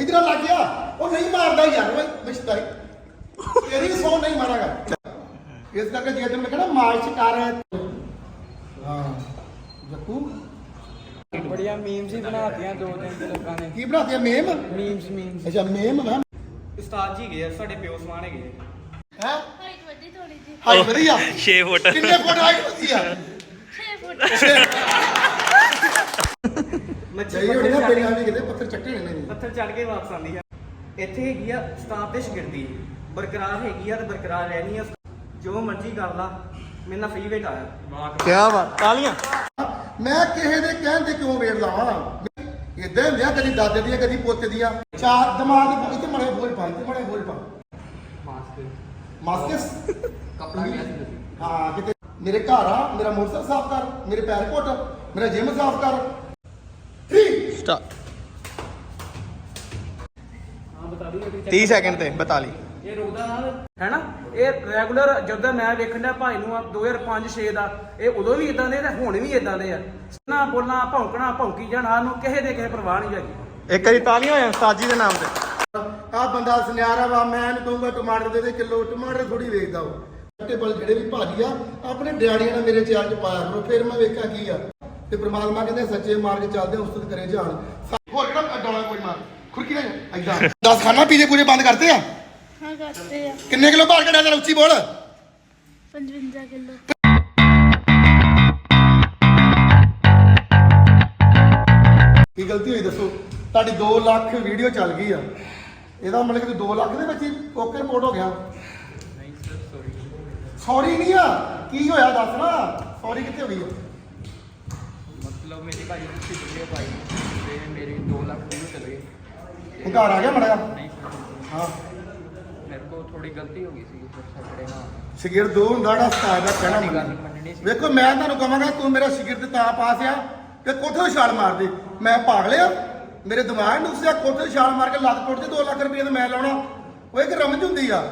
ਇਧਰ ਲੱਗ ਗਿਆ। ਉਹ ਨਹੀਂ ਮਾਰਦਾ ਯਾਰ ਓਏ ਮਿਸ਼ਤਾਈ ਤੇਰੀ ਸੌ ਨਹੀਂ ਮਾਰਾਗਾ। ਇਸ ਕਰਕੇ ਜੇ ਤੈਨੂੰ ਕਹਣਾ ਮਾਰਚ ਕਰ। ਹਾਂ ਜੱਕੂ ਬੜੀਆਂ ਮੀਮਸ ਹੀ ਬਣਾਤੀਆਂ ਦੋ ਦਿਨ ਦੇ ਲੋਕਾਂ ਨੇ। ਕੀ ਬਣਾਤੀ ਮੇਮ ਮੀਮਸ ਮੀਮਸ ਅੱਛਾ ਮੇਮ ਨਾ। ਉਸਤਾਦ ਜੀ ਗਏ ਆ, ਸਾਡੇ ਪਿਓ ਸਮਾਨ ਹੈਗੇ ਹੈ? ਹਾਈਟ ਵੱਡੀ ਥੋੜੀ ਜੀ ਹਾਈ ਵਧੀਆ। 6 ਫੁੱਟ। ਕਿੰਨੇ ਫੁੱਟ ਹਾਈਟ ਵਧੀਆ 6 ਫੁੱਟ। ਸਹੀ ਹੋਣੀ ਨਾ ਪਹਿਲਾਂ ਵੀ ਕਿਤੇ ਪੱਥਰ ਚੱਕੇ ਨੇ ਨਹੀਂ। ਪੱਥਰ ਚੜ ਕੇ ਵਾਪਸ ਆਉਂਦੀ ਆ। ਇੱਥੇ ਹੈਗੀ ਆ ਉਸਤਾਦ ਤੇ ਸ਼ਗਿਰਦੀ। ਬਰਕਰਾਰ ਹੈਗੀ ਆ ਤੇ ਬਰਕਰਾਰ ਰਹਿਣੀ ਆ। ਜੋ ਮਰਜ਼ੀ ਕਰ ਲਾ। ਮੇਰੇ ਨਾਲ ਫ੍ਰੀ ਵੇਟ ਆਇਆ ਕੀ ਬਾਤ। ਤਾਲੀਆਂ। ਮੈਂ ਕਿਸੇ ਦੇ ਕਹਿਣ ਤੇ ਕਿਉਂ ਵੇੜ ਲਾਵਾਂ? ਇਦਾਂ ਹੁੰਦਿਆ ਕਦੀ ਦਾਦੇ ਦੀਆਂ ਕਦੀ ਪੋਤੇ ਦੀਆਂ। ਚਾਰ ਦਿਮਾਗ ਇੱਥੇ ਮੜੇ ਬੋਲ ਪਾ ਇੱਥੇ ਮੜੇ ਬੋਲ ਪਾ। ਮਾਸਕਸ ਕਪੜਾ ਹਾਂ ਕਿਤੇ ਮੇਰੇ ਘਰ ਆ ਮੇਰਾ ਮੋਟਰਸਾਈਕਲ ਸਾਫ਼ ਕਰ ਮੇਰੇ ਪੈਰ ਘੁੱਟ ਮੇਰਾ ਜਿਮ ਸਾਫ਼ ਕਰ। 3 ਸਟਾਰਟ ਹਾਂ ਬਤਾ ਦੀ 30 ਸੈਕਿੰਡ ਤੇ 42 ਇਹ ਰੁਕਦਾ ਨਾਲ ਹੈਨਾ ਇਹ ਰੈਗੂਲਰ ਜਦੋਂ ਮੈਂ ਵੇਖਣ ਦਾ ਭਾਈ ਨੂੰ 2005-6 ਦਾ ਇਹ ਉਦੋਂ ਵੀ ਇਦਾਂ ਦੇ ਤੇ ਹੁਣ ਵੀ ਇਦਾਂ ਦੇ ਆ। ਨਾ ਬੋਲਣਾ ਭੌਂਕਣਾ ਭੌਂਕੀ ਜਾਣਾ ਨੂੰ ਕਿਸੇ ਦੇ ਕਿਸੇ ਪਰਵਾਹ ਨਹੀਂ ਹੈਗੀ। ਇੱਕ ਵਾਰੀ ਤਾਲੀਆਂ ਹੋਇਆ ਉਸਤਾਦ ਜੀ ਦੇ ਨਾਮ ਤੇ। ਆ ਬੰਦਾ ਸੁਨਿਆਰਾ ਵਾ ਮੈਂ ਇਹਨੂੰ ਕਹੂੰਗਾ ਟਮਾਟਰ ਦੇ ਦੇ ਕਿਲੋ ਟਮਾਟਰ ਥੋੜੀ ਵੇਚਦਾ ਉਹ। ਟੇਬਲ ਜਿਹੜੇ ਵੀ ਭਾਜੀ ਆ ਆਪਣੇ ਡਿਆੜੀਆਂ ਨਾਲ ਮੇਰੇ ਚਾਰ ਚ ਪਾਇਆ ਕਰੋ ਫਿਰ ਮੈਂ ਵੇਖਾਂ ਕੀ ਆ। ਤੇ ਪ੍ਰਮਾਤਮਾ ਕਹਿੰਦੇ ਸੱਚੇ ਮਾਰਗ ਚੱਲਦੇ ਉਸਤਤ ਕਰੇ ਜਾਣ। ਹੋਰ ਕਿਹੜਾ ਡੋਲਾ ਕੋਈ ਮਾਰ? ਖੁਰਕੀ ਨਾ ਐਦਾਂ 10 ਖਾਣਾ ਪੀਜੇ ਪੂਰੇ ਬੰਦ ਕਰਤੇ ਆ? ਹਾਂ ਕਰਦੇ ਆ। ਕਿੰਨੇ ਕਿਲੋ ਭਾਰ ਕਢਿਆ ਤੇਰਾ ਉੱਚੀ ਬੋਲ? 55 ਕਿਲੋ। ਕੀ ਗਲਤੀ ਹੋਈ ਦੱਸੋ? ਤੁਹਾਡੀ 2 ਲੱਖ ਵੀਡੀਓ ਚੱਲ ਗਈ ਆ। ਇਹਦਾ ਮਤਲਬ ਕਿ 2 ਲੱਖ ਦੇ ਵਿੱਚ ਹੀ ਓਕੇ ਰਿਪੋਰਟ ਹੋ ਗਿਆ। ਨਹੀਂ ਸਰ ਸੌਰੀ ਸੌਰੀ ਨਹੀਂ ਆ। ਕੀ ਹੋਇਆ? ਦੱਸ ਨਾ। ਸੌਰੀ ਕਿੱਥੇ ਹੋਈ ਆ? ਮਤਲਬ ਮੇਰੀ ਭਾਈ ਨੂੰ ਸੀ ਵੀਡੀਓ ਪਾਈ ਤੇ ਮੇਰੇ 2 ਲੱਖ ਵੀਊ ਚਲੇ ਗਏ। ਹੁਣ ਘਰ ਆ ਗਿਆ ਮੜਿਆ ਨਹੀਂ। ਸਰ ਹਾਂ। ਮੇਰੇ ਕੋਲ ਥੋੜੀ ਗਲਤੀ ਹੋ ਗਈ ਸੀ ਸਰ ਸਾਡੇ ਨਾਲ। ਸ਼ਗਿਰ ਦੋ ਹੁੰਦਾ ਜਿਹੜਾ ਉਸਤਾਦ ਦਾ ਕਹਿਣਾ ਗੱਲ ਮੰਨਣਾ ਮੰਨਣੀ ਸੀ। ਵੇਖੋ ਮੈਂ ਤੁਹਾਨੂੰ ਕਹਾਂਗਾ ਤੂੰ ਮੇਰਾ ਸ਼ਗਿਰਦ ਤਾਂ ਪਾਸ ਆ ਕਿ ਕੋਠੇ ਛਾਲ ਮਾਰ ਦੇ। ਮੈਂ ਪਾਗਲ ਆ। ਮੇਰੇ ਦਿਮਾਗ ਨੂੰ ਉਸਿਆ ਕੋਠੇ ਛਾਲ ਮਾਰ ਕੇ ਲੱਤ ਟੁੱਟ ਤੇ 2 ਲੱਖ ਰੁਪਏ ਤੇ ਮੈਂ ਲਾਉਣਾ। ਉਹ ਇੱਕ ਰਮਜ ਹੁੰਦੀ ਆ।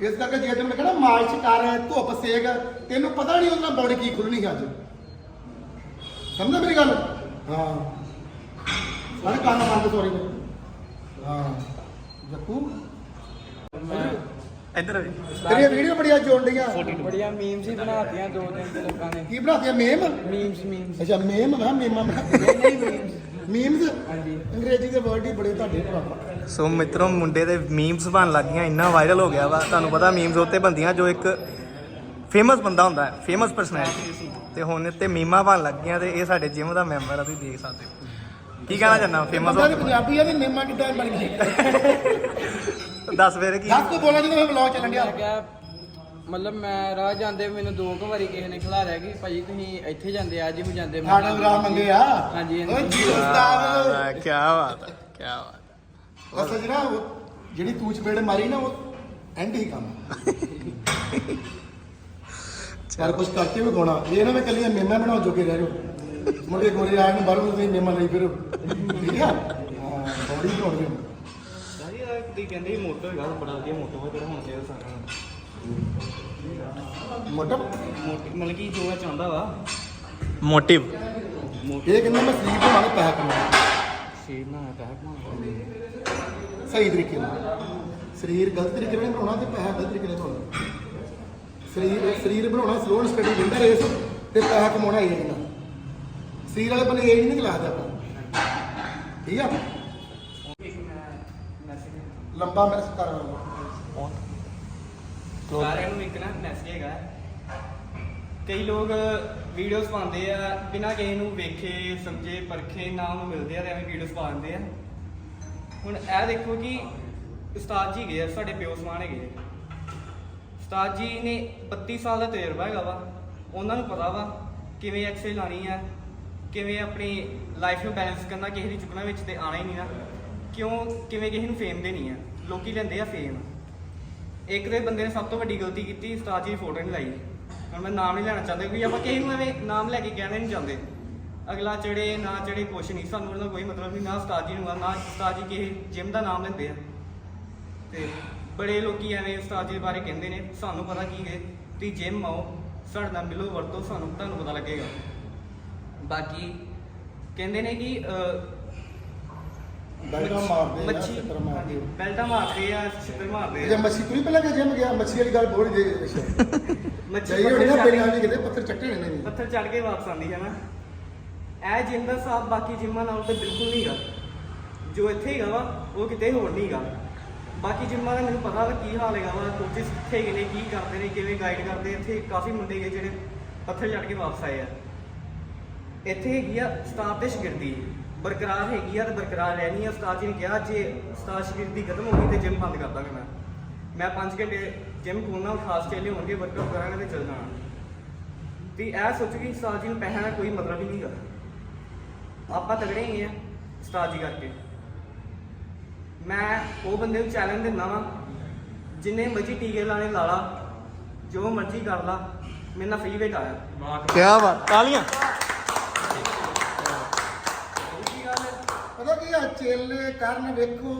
ਇਸ ਕਰਕੇ ਜੇ ਤੈਨੂੰ ਕਹਣਾ ਮਾਰਚ ਕਰ ਧੁੱਪ ਸੇਕ ਤੈਨੂੰ ਪਤਾ ਨਹੀਂ ਉਹਨਾਂ ਬੋਡੀ ਕੀ ਖੁੱਲਣੀ ਅੱਜ। ਸਮਝਦਾ ਮੇਰੀ ਗੱਲ? ਹਾਂ। ਸਾਰੇ ਕੰਨ ਬੰਦ ਸੋਰੀ ਹਾਂ। ਜੱਕੂ ਇੱਧਰ ਵੀ ਤੇਰੀਆਂ ਵੀਡੀਓ ਬੜੀਆਂ ਜੋੜ ਲੀਆਂ ਬੜੀਆਂ ਮੀਮਸ ਹੀ ਬਣਾਤੀਆਂ ਦੋ ਦਿਨ ਦੇ ਲੋਕਾਂ ਨੇ ਕੀ ਬਣਾਤੀਆਂ? ਮੇਮ ਮੀਮਸ ਮੀਮਸ ਅੱਛਾ ਮੇਮ ਨਾ ਮੇਮਾ ਨਹੀਂ ਨਹੀਂ ਮੀਮਸ ਮੀਮਸ ਹਾਂਜੀ। ਅੰਗਰੇਜ਼ੀ ਦੇ ਵਰਡ ਹੀ ਬੜੇ ਤੁਹਾਡੇ ਭਰਾ। ਸੋ ਮਿੱਤਰੋ ਮੁੰਡੇ ਦੇ ਮੀਮਸ ਬਣ ਲੱਗ ਗਈਆਂ ਇੰਨਾ ਵਾਇਰਲ ਹੋ ਗਿਆ ਵਾ। ਤੁਹਾਨੂੰ ਪਤਾ ਮੀਮਸ ਉੱਤੇ ਬੰਦੀਆਂ ਜੋ ਇੱਕ ਫੇਮਸ ਬੰਦਾ ਹੁੰਦਾ ਹੈ ਫੇਮਸ ਪਰਸਨੈਲਿਟੀ ਤੇ ਹੁਣ ਤੇ ਮੀਮਾਂ ਬਣ ਲੱਗ ਗਈਆਂ ਤੇ ਇਹ ਸਾਡੇ ਜਿਮ ਦਾ ਮੈਂਬਰ ਆ ਤੁਸੀਂ ਦੇਖ ਸਕਦੇ ਹੋ। ਕੀ ਕਹਿਣਾ ਚਾਹੁੰਦਾ? ਫੇਮਸ ਕਿ ਪੰਜਾਬੀ ਆ ਤੇ ਮੇਮਾ ਕਿੱਦਾਂ ਬਣ ਗਈ ਦੱਸ ਫੇਰ ਕੀ। ਦੱਸ ਕੋ ਬੋਲਾਂ ਜਦੋਂ ਮੈਂ ਵਲੌਗ ਚੱਲਣ ਡਿਆ। ਮਤਲਬ ਮੈਂ ਰਾਹ ਜਾਂਦੇ ਮੈਨੂੰ ਦੋ ਕੁ ਵਾਰੀ ਕਿਸੇ ਨੇ ਖਿਲਾਰਿਆ ਕਿ ਭਾਜੀ ਤੁਸੀਂ ਇੱਥੇ ਜਾਂਦੇ ਆ ਜਿਮ ਜਾਂਦੇ ਮੈਂ ਸਾਡਾ ਰਾਹ ਮੰਗੇ ਆ। ਹਾਂਜੀ। ਓਏ ਜੀ ਉਸਤਾਦ। ਕੀ ਬਾਤ ਹੈ ਕੀ ਬਾਤ ਅਸਲ ਜਿਹੜਾ ਉਹ ਜਿਹੜੀ ਤੂੰ ਚਪੇੜ ਮਾਰੀ ਨਾ ਉਹ ਐਂਡ ਹੀ ਕੰਮ ਪਰ ਕੁਝ ਕਰਕੇ ਵੀ ਗੋਣਾ ਇਹ ਨਾ ਮੈਂ ਕੱਲੀਆਂ ਮੇਮਾ ਬਣਾਉ ਜੋਗੇ ਰਹਿ ਜਾਓ। ਮੁੰਡੇ ਗੋਰੇ ਆਣ ਨੂੰ ਬਾਹਰੋਂ ਤੁਸੀਂ ਮੇਮਾ ਲਈ ਫਿਰੋ। ਠੀਕ ਆ? ਹਾਂ ਬੋਡੀ ਬਣਾਉਣੀ ਆ। ਤੁਸੀਂ ਕਹਿੰਦੇ ਮੋਟੋ ਹੈਗਾ ਬੜਾ ਵਧੀਆ ਮੋਟੋ ਹੈ ਜਿਹੜਾ ਹੁਣ ਤੇ ਸਾਰਾ ਮੋਟਾ ਮੋਟੀ ਮਤਲਬ ਕਿ ਜੋ ਇਹ ਚਾਹੁੰਦਾ ਵਾ। ਮੋਟਿਵ। ਇਹ ਕਹਿੰਦਾ ਮੈਂ ਸਲੀਪ ਬਣਾ ਕੇ ਪੈਸਾ ਕਮਾਉਣਾ ਸ਼ੇਰ ਨਾ ਪੈਸਾ ਕਮਾਉਣਾ ਸਹੀ ਤਰੀਕੇ ਨਾਲ। ਸਰੀਰ ਗਲਤ ਤਰੀਕੇ ਨਾਲ ਬਣਾਉਣਾ ਤੇ ਪੈਸਾ ਗਲਤ ਤਰੀਕੇ ਨਾਲ ਬਣਾਉਣਾ। ਸਰੀਰ ਸਰੀਰ ਬਣਾਉਣਾ slow and steady wins the race ਤੇ ਪੈਸਾ ਕਮਾਉਣਾ ਇਹ ਨਾ ਸਰੀਰ ਵਾਲੇ ਬੰਦੇ ਇਹ ਨਹੀਂ ਖਿਲਾਦਾ ਆਪਾਂ। ਠੀਕ ਆ? ਲੰਬਾ ਮੈਂ ਕਰ ਰਹਾ ਸਾਰਿਆਂ ਨੂੰ ਇੱਕ ਨਾ ਮੈਸੇਜ ਹੈਗਾ। ਕਈ ਲੋਕ ਵੀਡੀਓਜ਼ ਪਾਉਂਦੇ ਆ, ਬਿਨਾਂ ਕਿਸੇ ਨੂੰ ਵੇਖੇ, ਸਮਝੇ, ਪਰਖੇ, ਨਾ ਉਹਨੂੰ ਮਿਲਦੇ ਆ ਤੇ ਐਵੇਂ ਵੀਡੀਓਜ਼ ਪਾ ਦਿੰਦੇ ਆ। ਹੁਣ ਇਹ ਦੇਖੋ ਕਿ ਉਸਤਾਦ ਜੀ ਗਏ ਆ, ਸਾਡੇ ਪਿਓ ਸਮਾਨ ਹੈਗੇ ਆ। ਉਸਤਾਦ ਜੀ ਨੇ 32 ਸਾਲ ਦਾ ਤਜਰਬਾ ਹੈਗਾ ਵਾ। ਉਹਨਾਂ ਨੂੰ ਪਤਾ ਵਾ ਕਿਵੇਂ ਐਕਸਰਸਾਈਜ਼ ਲਾਣੀ ਆ, ਕਿਵੇਂ ਆਪਣੀ ਲਾਈਫ ਨੂੰ ਬੈਲੈਂਸ ਕਰਨਾ, ਕਿਸੇ ਦੀ ਚੁੱਕਣਾ ਵਿੱਚ ਤੇ ਆਣਾ ਹੀ ਨਹੀਂ ਨਾ। ਕਿਉਂ, ਕਿਵੇਂ ਕਿਸੇ ਨੂੰ ਫੇਮ ਦੇਣੀ ਆ। ਲੋਕੀ ਲੈਂਦੇ ਆ ਫੇਮ ਇੱਕ ਦੇ ਬੰਦੇ ਨੇ ਸਭ ਤੋਂ ਵੱਡੀ ਗਲਤੀ ਕੀਤੀ, ਉਸਤਾਦ ਜੀ ਦੀ ਫੋਟੋ ਨਹੀਂ ਲਾਈ। ਹੁਣ ਮੈਂ ਨਾਮ ਨਹੀਂ ਲੈਣਾ ਚਾਹੁੰਦਾ ਕਿਉਂਕਿ ਆਪਾਂ ਕਿਸੇ ਨੂੰ ਐਵੇਂ ਨਾਮ ਲੈ ਕੇ ਕਹਿਣਾ ਨਹੀਂ ਚਾਹੁੰਦੇ। ਅਗਲਾ ਚੜੇ, ਨਾ ਚੜੇ, ਕੁਛ ਨਹੀਂ। ਸਾਨੂੰ ਉਹਨਾਂ ਦਾ ਕੋਈ ਮਤਲਬ ਨਹੀਂ, ਨਾ ਉਸਤਾਦ ਜੀ ਨੂੰ ਨਾ ਉਸਤਾਦ ਜੀ ਕਿਸੇ ਜਿਮ ਦਾ ਨਾਮ ਲੈਂਦੇ ਆ। ਤੇ ਬੜੇ ਲੋਕੀ ਐਵੇਂ ਉਸਤਾਦ ਜੀ ਦੇ ਬਾਰੇ ਕਹਿੰਦੇ ਨੇ ਸਾਨੂੰ ਪਤਾ ਕੀ ਹੈ ਤੁਸੀਂ ਜਿਮ ਆਓ ਸਾਡੇ ਨਾਲ ਮਿਲੋ ਵਰਤੋ ਸਾਨੂੰ ਤੁਹਾਨੂੰ ਪਤਾ ਲੱਗੇਗਾ। ਬਾਕੀ ਕਹਿੰਦੇ ਨੇ ਕਿ ਬੈਲਟਾਂ ਮਾਰਦੇ ਆ ਮੱਛੀ ਛਿੱਤਰ ਮਾਰਦੇ ਆ। ਬੈਲਟਾਂ ਮਾਰਦੇ ਆ ਛਿੱਤਰ ਮਾਰਦੇ ਜੇ ਆ ਮੱਛੀ ਤੂੰ ਪਹਿਲਾਂ ਕਿ ਜਿਮ ਗਿਆ ਮੱਛੀ ਵਾਲੀ ਗੱਲ ਬੋਲ ਦੇ ਅੱਛਾ। ਮੱਛੀ ਹੋਣੀ ਨਾ ਪੱਥਰ ਬੇੜੀਆਂ ਚੜ੍ਹ ਨਹੀਂ ਕਿਤੇ ਪੱਥਰ ਚੱਟੇ ਹੋਣੇ ਨੇ। ਪੱਥਰ ਚੜ ਕੇ ਵਾਪਸ ਆਉਂਦੀ ਹੈ ਨਾ। ਇਹ ਜਿਮ ਦਾ ਸਾਬ ਬਾਕੀ ਜਿਮਾਂ ਨਾਲੋਂ ਤੇ ਬਿਲਕੁਲ ਨਹੀਂ ਹੈਗਾ ਜੋ ਇੱਥੇ ਹੈਗਾ ਵਾ ਉਹ ਕਿਤੇ ਹੋਰ ਨਹੀਂ ਹੈਗਾ ਬਾਕੀ ਜਿੰਮਾਂ ਦਾ ਮੈਨੂੰ ਪਤਾ ਵਾ ਕੀ ਹਾਲ ਹੈਗਾ ਵਾ ਕੋਚਿਸ ਕਿੱਥੇ ਹੈਗੇ ਨੇ, ਕੀ ਕਰਦੇ ਨੇ, ਕਿਵੇਂ ਗਾਈਡ ਕਰਦੇ ਇੱਥੇ ਕਾਫੀ ਮੁੰਡੇ ਹੈਗੇ ਜਿਹੜੇ ਪੱਥਰ ਚੜ ਕੇ ਵਾਪਸ ਆਏ ਆ। ਇੱਥੇ ਹੈਗੀ ਆ ਸਟਾਫ ਤੇ ਸ਼ਗਿਰਦੀ, ਬਰਕਰਾਰ ਹੈਗੀ ਆ ਤੇ ਬਰਕਰਾਰ ਰਹਿਣੀ ਆ। ਉਸਤਾਦ ਜੀ ਨੇ ਕਿਹਾ, ਜੇ ਉਸਤਾਦ ਸ਼ਗਿਰਦੀ ਖਤਮ ਹੋ ਗਈ ਤੇ ਜਿਮ ਬੰਦ ਕਰ ਦਾਂਗਾ ਮੈਂ। ਮੈਂ 5 ਘੰਟੇ ਜਿਮ ਖੋਲਣਾ ਖਾਸ ਚੇਲੇ ਹੋਣਗੇ ਵਰਕਆਊਟ ਕਰਾਂਗੇ ਤੇ ਚੱਲ ਜਾਣਾ। ਵੀ ਇਹ ਸੋਚੋ ਕਿ ਉਸਤਾਦ ਜੀ ਨੂੰ ਪੈਸਿਆਂ ਦਾ ਕੋਈ ਮਤਲਬ ਹੀ ਨਹੀਂਗਾ ਆਪਾਂ ਤਗੜੇ ਹੀ ਆ ਉਸਤਾਦ ਜੀ ਕਰਕੇ। ਮੈਂ ਉਹ ਬੰਦੇ ਨੂੰ ਚੈਲੰਜ ਦਿੰਦਾ ਵਾਂ ਜਿੰਨੇ ਮਰਜ਼ੀ ਟੀਕੇ ਲਾਣੇ ਲਾ ਲਾ ਜੋ ਮਰਜ਼ੀ ਕਰ ਲਾ ਮੇਰੇ ਨਾਲ ਫ੍ਰੀ ਵੇਟ ਆਇਆ ਕੀ ਬਾਤ ਤਾਲੀਆਂ? ਪਤਾ ਕੀ ਆ ਚੇਲੇ ਕਰਨ ਵੇਖੋ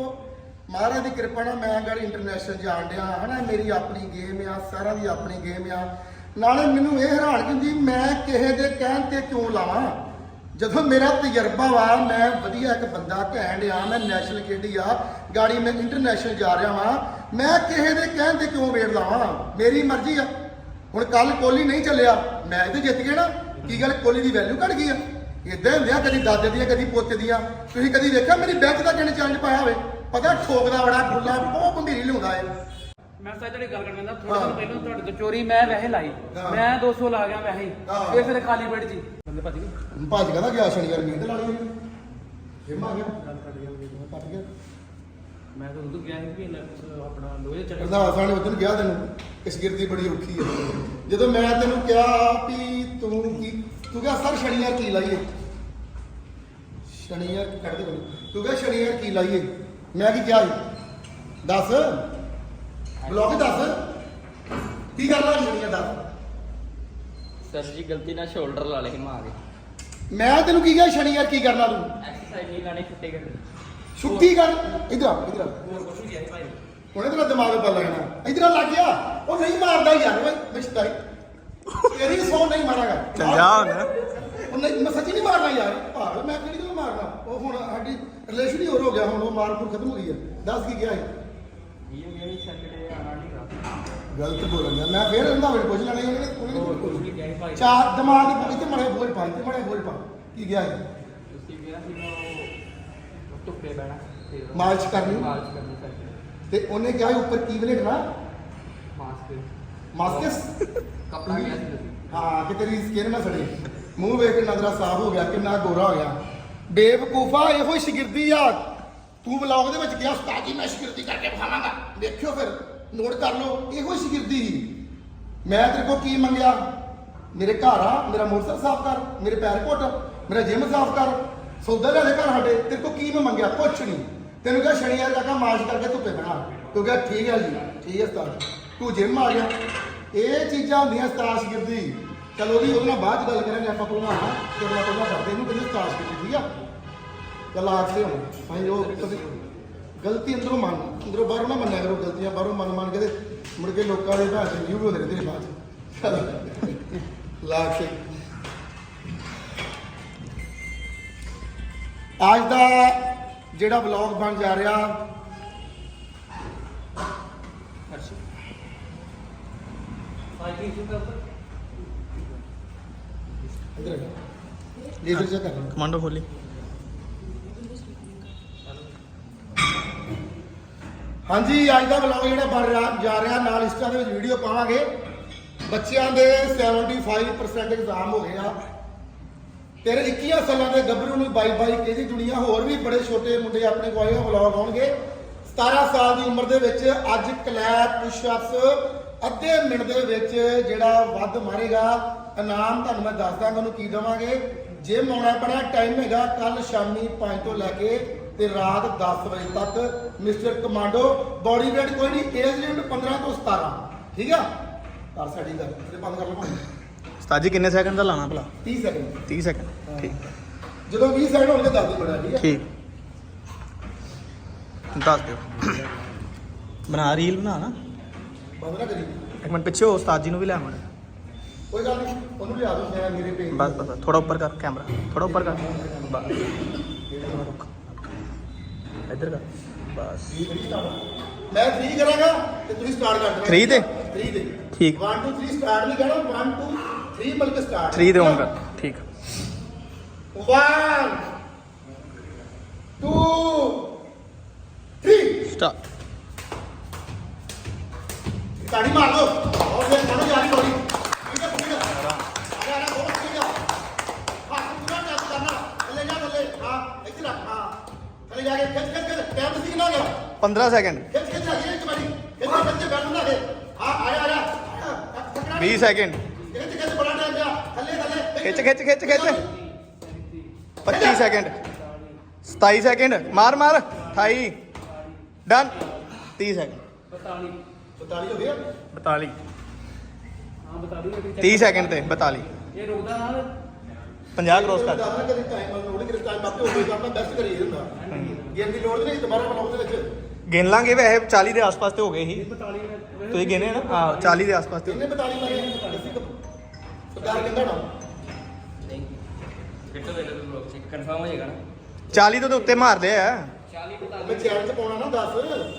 ਮਹਾਰਾਜ ਦੀ ਕਿਰਪਾ ਨਾਲ ਮੈਂ ਗੜ ਇੰਟਰਨੈਸ਼ਨਲ ਜਾਣ ਡਿਆ ਹਨਾ ਮੇਰੀ ਆਪਣੀ ਗੇਮ ਆ ਸਾਰਿਆਂ ਦੀ ਆਪਣੀ ਗੇਮ ਆ ਨਾਲੇ ਮੈਨੂੰ ਇਹ ਹੈਰਾਨ ਹੁੰਦੀ ਮੈਂ ਕਿਸੇ ਦੇ ਕਹਿਣ ਤੇ ਕਿਉਂ ਲਾਵਾਂ? ਜਦੋਂ ਮੇਰਾ ਤਜਰਬਾ ਵਾ, ਮੈਂ ਵਧੀਆ ਇੱਕ ਬੰਦਾ ਘੈਂਡ ਆ ਮੈਂ ਨੈਸ਼ਨਲ ਖੇਡੀ ਆ, ਗਾੜੀ ਮੈਂ ਇੰਟਰਨੈਸ਼ਨਲ ਜਾ ਰਿਹਾ ਵਾਂ, ਮੈਂ ਕਿਸੇ ਦੇ ਕਹਿਣ ਤੇ ਕਿਉਂ ਵੇਟ ਲਾਵਾਂ? ਮੇਰੀ ਮਰਜ਼ੀ ਆ। ਹੁਣ ਕੱਲ ਕੋਹਲੀ ਨਹੀਂ ਚੱਲਿਆ ਮੈਚ ਤੇ ਜਿੱਤ ਗਿਆ ਨਾ, ਕੀ ਗੱਲ? ਕੋਹਲੀ ਦੀ ਵੈਲਿਊ ਘਟ ਗਈ ਆ। ਇਦਾਂ ਹੁੰਦੇ ਕਦੀ ਦਾਦੇ ਦੀਆਂ, ਕਦੀ ਪੋਤੇ ਦੀਆਂ। ਤੁਸੀਂ ਕਦੀ ਵੇਖਿਆ ਮੇਰੀ ਬੈਂਚ ਦਾ ਕਿਹਨੇ ਚੈਲੰਜ ਪਾਇਆ ਹੋਵੇ? ਪਤਾ ਠੋਕਦਾ ਬੜਾ ਖੁੱਲਾ ਬਹੁਤ ਗੰਭੀਰੀ ਲਿਆਉਂਦਾ ਏ। ਮੈਂ ਸੱਚ ਜਿਹੜੀ ਗੱਲ ਕਰਨਾ ਥੋੜਾ ਹਾਂ। ਦਿਨ ਪਹਿਲਾਂ ਤੁਹਾਡੇ ਤੋਂ ਚੋਰੀ ਮੈਂ ਵੈਸੇ ਲਾਈ। ਮੈਂ 200 ਲਾ ਗਿਆ ਵੈਸੇ ਹੀ। ਹਾਂ। ਫਿਰ ਫਿਰ ਖਾਲੀ ਬੈਠ ਜੀ। ਬੰਦੇ ਭੱਜ ਗਏ। ਭੱਜ ਕਹਿੰਦਾ ਗਿਆ ਸ਼ਨੀਵਾਰ ਨੀਂਦ ਲਾ ਲਈ ਜਿਮ ਆ ਗਿਆ। ਪੱਟ ਗਿਆ। ਮੈਂ ਤਾਂ ਉਦੋਂ ਗਿਆ ਸੀ ਵੀ ਇਹਨਾਂ- ਆਪਣਾ ਲੋਹੇ ਚੱਕਰ ਪ੍ਰਧਾਨ ਸਾਹਿਬ ਨੇ ਉਦੋਂ ਗਿਆ ਤੈਨੂੰ ਇਸ ਗਿਰਦੀ ਬੜੀ ਔਖੀ ਹੈ। ਜਦੋਂ ਮੈਂ ਤੈਨੂੰ ਕਿਹਾ ਵੀ ਤੂੰ ਕੀ ਤੂੰ ਕਿਹਾ ਸਰ ਸ਼ਨੀਵਾਰ ਕੀ ਲਾਈਏ? ਸ਼ਨੀਵਾਰ ਕੱਢ ਦੇ ਮੈਨੂੰ। ਤੂੰ ਕਿਹਾ ਸ਼ਨੀਵਾਰ ਕੀ ਲਾਈਏ? ਮੈਂ ਕੀ ਕਿਹਾ ਦੱਸ। ਬਲੌਗ ਦੱਸ। ਕੀ ਕਰਨਾ ਸ਼ਨੀਵਾਰ ਦੱਸ। ਸਰ ਜੀ ਗਲਤੀ ਨਾਲ ਸ਼ੋਲਡਰ ਲਾ ਲਏ ਮਾਂ ਦੇ ਮੈਂ ਤੈਨੂੰ ਕੀ ਕਿਹਾ ਸ਼ਨੀਵਾਰ ਕੀ ਕਰਨਾ ਤੂੰ? ਐਕਸਰਸਾਈਜ਼ ਨਹੀਂ ਲਾਣੀ ਛੁੱਟੀ ਕਰਨੀ। ਛੁੱਟੀ ਕਰ। ਇਧਰ ਆ ਇਧਰ ਆ। ਹੋਰ ਕੁਝ ਨਹੀਂ ਭਾਈ। ਤੇਰਾ ਦਿਮਾਗ ਪਾ ਲੈਣਾ ਇਧਰ ਲੱਗ ਗਿਆ। ਉਹ ਨਹੀਂ ਮਾਰਦਾ ਯਾਰ ਓਏ ਮਿਸਟਾਈ ਤੇਰੀ ਸੌ ਨਹੀਂ ਮਾਰਾਂਗਾ। ਚੱਲ ਜਾ ਹੁਣ ਉਹ ਨਹੀਂ ਮੈਂ ਸੱਚੀ ਨਹੀਂ ਮਾਰਨਾ ਯਾਰ। ਭਾਲ ਮੈਂ ਕਿਹੜੀ ਗੱਲ ਮਾਰਨਾ ਉਹ ਹੁਣ ਸਾਡੀ ਰਿਲੇਸ਼ਨ ਹੀ ਹੋਰ ਹੋ ਗਿਆ ਹੁਣ ਉਹ ਮਾਰਪੁਰ ਖਤਮ ਹੋ ਗਈ ਹੈ ਦੱਸ ਕੀ ਗਿਆ ਹੈ ਇਹ ਮੇਰੀ ਗਾ ਗਲਤ ਬੋਲਣਾ ਮੈਂ ਫੇਰ ਰੰਦਾ ਹੋਵੇ ਪੁੱਛ ਲੈਣਾ ਉਹਨੇ ਉਹਨੇ ਹੋਰ ਕੁਝ ਨਹੀਂ ਗਿਆ ਸੀ ਭਾਈ। ਚਾਰ ਦਿਮਾਗ ਦੇ ਪੁੱਛ ਤੇ ਮੜੇ ਬੋਲ ਪਾ ਤੇ ਮੜੇ ਬੋਲ ਪਾ। ਕੀ ਗਿਆ ਤੁਸੀਂ ਗਿਆ ਸੀ ਮੈਂ ਉਹ ਧੁੱਪੇ ਬਹਿਣਾ ਤੇ ਉਹ ਮਾਲਸ਼ ਕਰਨੀ। ਮਾਲਸ਼ ਕਰਨੀ ਸਰ ਤੇ ਉਹਨੇ ਕਿਹਾ ਸੀ ਉੱਪਰ ਕੀ ਵਲੇਟਣਾ ਮਾਸਕ ਮਾਸਕਸ ਕਪੜਾ ਗਿਆ ਸੀ ਤੁਸੀਂ ਹਾਂ ਕਿ ਤੇਰੀ ਸਕਿਨ ਨਾ ਸੜੇ। ਮੂੰਹ ਵੇਖ ਕੇ ਨਜ਼ਰਾ ਸਾਫ਼ ਹੋ ਗਿਆ ਕਿੰਨਾ ਗੋਰਾ ਹੋ ਗਿਆ। ਬੇਵਕੂਫਾ ਇਹੋ ਹੀ ਸ਼ਗਿਰਦੀ ਆ। ਤੂੰ ਵਲੌਗ ਦੇ ਵਿੱਚ ਕਿਹਾ ਉਸਤਾਦ ਜੀ ਮੈਂ ਸ਼ਗਿਰਦੀ ਕਰਕੇ ਵਿਖਾਵਾਂਗਾ। ਦੇਖਿਓ ਫਿਰ। ਨੋਟ ਕਰ ਲਓ ਇਹੋ ਹੀ ਸ਼ਗਿਰਦੀ ਸੀ ਮੈਂ ਤੇਰੇ ਕੋਲ ਕੀ ਮੰਗਿਆ ਮੇਰੇ ਘਰ ਆ ਮੇਰਾ ਮੋਟਰਸਾਈਕਲ ਸਾਫ਼ ਕਰ ਮੇਰੇ ਪੈਰ ਘੁੱਟ ਮੇਰਾ ਜਿਮ ਸਾਫ਼ ਕਰ ਸੌਦਾ ਲੈ ਦੇ ਘਰ ਸਾਡੇ ਤੇਰੇ ਕੋਲ ਕੀ ਮੈਂ ਮੰਗਿਆ ਕੁਛ ਨਹੀਂ ਤੈਨੂੰ ਕਿਹਾ ਸ਼ਨੀਵਾਰ ਕਾਕਾ ਮਾਰਚ ਕਰਕੇ ਧੁੱਪੇ ਬਣਾ ਤੂੰ ਕਿਹਾ ਠੀਕ ਆ ਜੀ ਠੀਕ ਹੈ ਉਸਤਾਦ ਤੂੰ ਜਿਮ ਆ ਗਿਆ ਇਹ ਚੀਜ਼ਾਂ ਹੁੰਦੀਆਂ ਉਸਤਾਦ ਸ਼ਗਿਰਦੀ ਚਲ ਉਹਦੀ ਉਹਦੇ ਨਾਲ ਬਾਅਦ ਚ ਗੱਲ ਕਰਾਂਗੇ ਆਪਾਂ ਪਹਿਲਾਂ ਕਿ ਮੈਂ ਪਹਿਲਾਂ ਕਰਦੇ ਇਹਨੂੰ ਕਹਿੰਦੇ ਉਸਤਾਦ ਸ਼ਗਿਰਦੀ ਠੀਕ ਆ ਚੱਲ ਆਖਦੇ ਹੁਣ ਭਾਈ ਉਹ ਤੁਸੀਂ ਗਲਤੀ ਅੰਦਰੋਂ ਮੰਨ, ਅੰਦਰੋਂ ਬਾਹਰੋਂ ਨਾ ਮੰਨਿਆ ਕਰੋ ਗਲਤੀਆਂ, ਬਾਹਰੋਂ ਮੰਨ ਮੰਨ ਕੇ ਤੇ ਮੁੜ ਕੇ ਲੋਕਾਂ ਦੇ ਭਾਸ਼ਾ ਯੂ ਹੁੰਦੇ ਰਹਿੰਦੇ ਨੇ ਬਾਅਦ। ਲਾ ਕੇ ਅੱਜ ਦਾ ਜਿਹੜਾ ਵਲੌਗ ਬਣ ਜਾ ਰਿਹਾ, ਇਧਰ ਲੇਜ਼ਰ ਚੈੱਕ ਕਰ ਕਮਾਂਡੋ ਖੋਲੀ। ਹਾਂਜੀ, ਅੱਜ ਦਾ ਵਲੌਗ ਜਿਹੜਾ ਬਣ ਰਿਹਾ, ਜਾ ਰਿਹਾ, ਨਾਲ ਇੰਸਟਾ ਦੇ ਵਿੱਚ ਵੀਡੀਓ ਪਾਵਾਂਗੇ। ਬੱਚਿਆਂ ਦੇ 75% ਐਗਜ਼ਾਮ ਹੋ ਗਏ ਆ। ਤੇਰੇ 21 ਸਾਲਾਂ ਦੇ ਗੱਭਰੂ ਨੂੰ ਬਾਈ ਬਾਈ ਕਹਿੰਦੀ ਦੁਨੀਆ, ਹੋਰ ਵੀ ਬੜੇ ਛੋਟੇ ਮੁੰਡੇ ਆਪਣੇ ਕੋਲ ਆਏ ਵਲੌਗ ਆਉਣਗੇ। 17 ਸਾਲ ਦੀ ਉਮਰ ਦੇ ਵਿੱਚ ਅੱਜ ਕਲੈਪ ਪੁਸ਼ਅਪਸ ਅੱਧੇ ਮਿੰਟ ਦੇ ਵਿੱਚ ਜਿਹੜਾ ਵੱਧ ਮਾਰੇਗਾ। ਇਨਾਮ ਤੁਹਾਨੂੰ ਮੈਂ ਦੱਸ ਦਾਂਗਾ ਉਹਨੂੰ ਕੀ ਦੇਵਾਂਗੇ। ਜਿਮ ਆਉਣਾ ਪੈਣਾ ਟਾਈਮ ਹੈਗਾ ਕੱਲ ਸ਼ਾਮੀ 5 ਤੋਂ ਲੈ ਕੇ ਤੇ ਰਾਤ 10 ਵਜੇ ਤੱਕ ਮਿਸਟਰ ਕਮਾਂਡੋ ਬੋਡੀ ਵੇਟ ਕੋਈ ਨਹੀਂ ਏਜ ਲਿਮਟ 15 ਤੋਂ 17 ਠੀਕ ਆ? ਕਰ ਸਾਡੀ ਗੱਲ ਤੇ ਬੰਦ ਕਰ ਲਓ ਭਾਵੇਂ। ਉਸਤਾਦ ਜੀ ਕਿੰਨੇ ਸੈਕਿੰਡ ਦਾ ਲਾਣਾ ਭਲਾ? 30 ਸੈਕਿੰਡ 30 ਸੈਕਿੰਡ ਠੀਕ। ਜਦੋਂ 20 ਸੈਕਿੰਡ ਹੋਣਗੇ ਦੱਸ ਦਿਓ ਬੜਾ ਠੀਕ ਹੈ ਠੀਕ। ਦੱਸ ਦਿਓ। ਬਣਾ ਰੀਲ ਬਣਾ ਨਾ। ਬੰਦ ਨਾ ਕਰੀ। ਇੱਕ ਮਿੰਟ ਪਿੱਛੇ ਹੋ ਉਸਤਾਦ ਜੀ ਨੂੰ ਵੀ ਲੈ ਆਵਾਂ। ਕੋਈ ਗੱਲ ਨਹੀਂ ਉਹਨੂੰ ਲਿਆ ਦੋ ਮੈਂ ਮੇਰੇ ਪੇਜ ਬਸ ਬਸ ਥੋੜਾ ਉੱਪਰ ਕਰ ਕੈਮਰਾ। ਥੋੜਾ ਉੱਪਰ ਕਰ। ਬਸ। ਥੋੜ੍ਹਾ ਰੁਕ। ਇੱਧਰ ਕਰ ਬਸ ਮੈਂ 3 ਕਰਾਂਗਾ ਤੇ ਤੁਸੀਂ ਸਟਾਰਟ ਕਰ ਦੇਣਾ Three ਤੇ? 3 ਤੇ ਠੀਕ। 1 2 3 ਸਟਾਰਟ ਨਹੀਂ ਕਰਨਾ 1 2 3 ਮਿਲ ਕੇ ਸਟਾਰਟ 3 ਤੇ ਔਨ ਕਰ ਠੀਕ 1 2 3 ਸਟਾਰਟ ਤਾੜੀ ਮਾਰ ਲਓ ਔਰ ਫਿਰ ਸਾਨੂੰ ਜਾਰੀ ਥੋੜੀ ਠੀਕ ਹੈ ਠੀਕ ਹੈ ਅਰੇ ਅਰੇ ਬਹੁਤ ਠੀਕ ਹੈ ਹੱਥ ਪੂਰਾ ਟੱਚ ਕਰਨਾ ਥੱਲੇ ਜਾ ਥੱਲੇ ਹਾਂ ਇੱਥੇ ਰੱਖ ਹਾਂ ਥੱਲੇ ਜਾ ਕੇ ਖਿੱਚ ਖਿੱਚ ਖਿੱਚ ਟਾਈਮ ਤੁਸੀਂ ਕਿੰਨਾ ਗਿਆ 15 ਸੈਕਿੰਡ ਖਿੱਚ ਖਿੱਚ ਲੱਗੀ ਇੱਕ ਵਾਰੀ ਖਿੱਚ ਖਿੱਚ ਕੇ ਬੈਠ ਬਣਾ ਦੇ ਹਾਂ ਆਇਆ ਆਇਆ 20 ਸੈਕਿੰਡ ਖਿੱਚ ਖਿੱਚ ਬੜਾ ਟਾਈਮ ਗਿਆ ਥੱਲੇ ਥੱਲੇ ਖਿੱਚ ਖਿੱਚ ਖਿੱਚ ਖਿੱਚ 25 ਸੈਕਿੰਡ 27 ਸੈਕਿੰਡ ਮਾਰ ਮਾਰ 28 ਡਨ 30 ਸੈਕਿੰਡ 42 42 ਹੋ ਗਿਆ 42 ਹਾਂ 42 30 ਸੈਕਿੰਡ ਤੇ 42 ਇਹ ਰੋਕਦਾ ਨਾਲ 50 ਕ੍ਰੋਸ ਕਰ ਦੱਸਣਾ ਕਦੀ ਟਾਈਮ ਨਾਲ ਲੋੜ ਕਰੀ ਟਾਈਮ ਆਪੇ ਹੋਵੇ ਕਰਨਾ ਬੈਸਟ ਕਰੀ ਹੁੰਦਾ ਗੇਮ ਦੀ ਲੋੜ ਨਹੀਂ ਦੁਬਾਰਾ ਬਣਾਉ ਦੇ ਵਿੱਚ। ਗਿਣ ਲਾਂਗੇ ਵੈਸੇ 40 ਦੇ ਆਸ-ਪਾਸ ਤੇ ਹੋ ਗਏ ਸੀ। 42 ਨੇ ਤੁਸੀਂ ਗਿਣੇ ਨਾ? ਹਾਂ 40 ਦੇ ਆਸ-ਪਾਸ ਤੇ ਕਿੰਨੇ 42 ਮਾਰੇ? ਸਰਦਾਰ ਕਹਿੰਦਾ ਨਾ? ਨਹੀਂ। ਕਿੱਥੇ ਵੇਲੇ ਤੋਂ ਬਲੌਗ ਚੈੱਕ ਕਨਫਰਮ ਹੋ ਜਾਏਗਾ ਨਾ। 40 ਤੋਂ ਤਾਂ ਉੱਤੇ ਮਾਰਦੇ ਆ। 40 ਮੈਂ ਚੈਨਲ ਤੇ ਪਾਉਣਾ ਨਾ ਦੱਸ